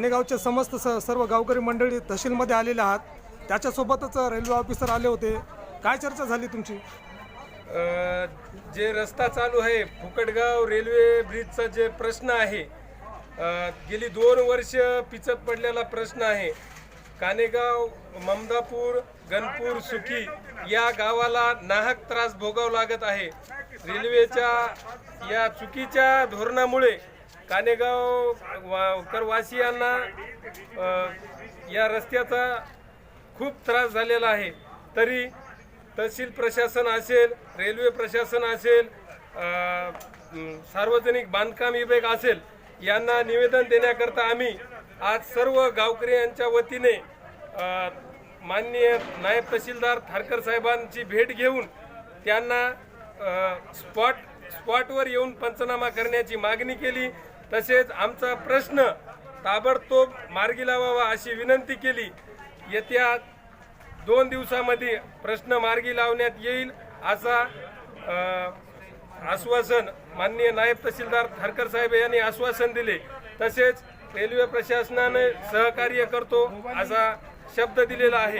कानेगावचे समस्त स सर्व गावकरी मंडळी तहसीलमध्ये आलेले आहात. त्याच्यासोबतच रेल्वे ऑफिसर आले होते. काय चर्चा झाली तुमची? जे रस्ता चालू आहे फुकटगाव रेल्वे ब्रिजचा जे प्रश्न आहे गेली दोन वर्ष पिचत पडलेला प्रश्न आहे. कानेगाव ममदापूर गणपूर सुखी या गावाला नाहक त्रास भोगावा लागत आहे. रेल्वेच्या या चुकीच्या धोरणामुळे कानेगाव वा- करवासियांना या रस्त्याचा खूप त्रास झालेला आहे. तरी तहसील प्रशासन असेल रेल्वे प्रशासन असेल सार्वजनिक बांधकाम विभाग असेल यांना निवेदन देण्याकरता आम्ही आज सर्व गावकरी यांच्या वतीने माननीय नायब तहसीलदार थारकर साहेबांची भेट घेऊन त्यांना स्पॉट स्पॉटवर येऊन पंचनामा करण्याची मागणी केली. तसेच आमचा प्रश्न ताबडतोब मार्गी लावावा अशी विनंती केली. येत्या दोन दिवसामध्ये प्रश्न मार्गी लावण्यात येईल असा आश्वासन माननीय नायब तहसीलदार थारकर साहेब यांनी आश्वासन दिले. तसेच रेल्वे प्रशासनाने सहकार्य करतो असा शब्द दिलेला आहे.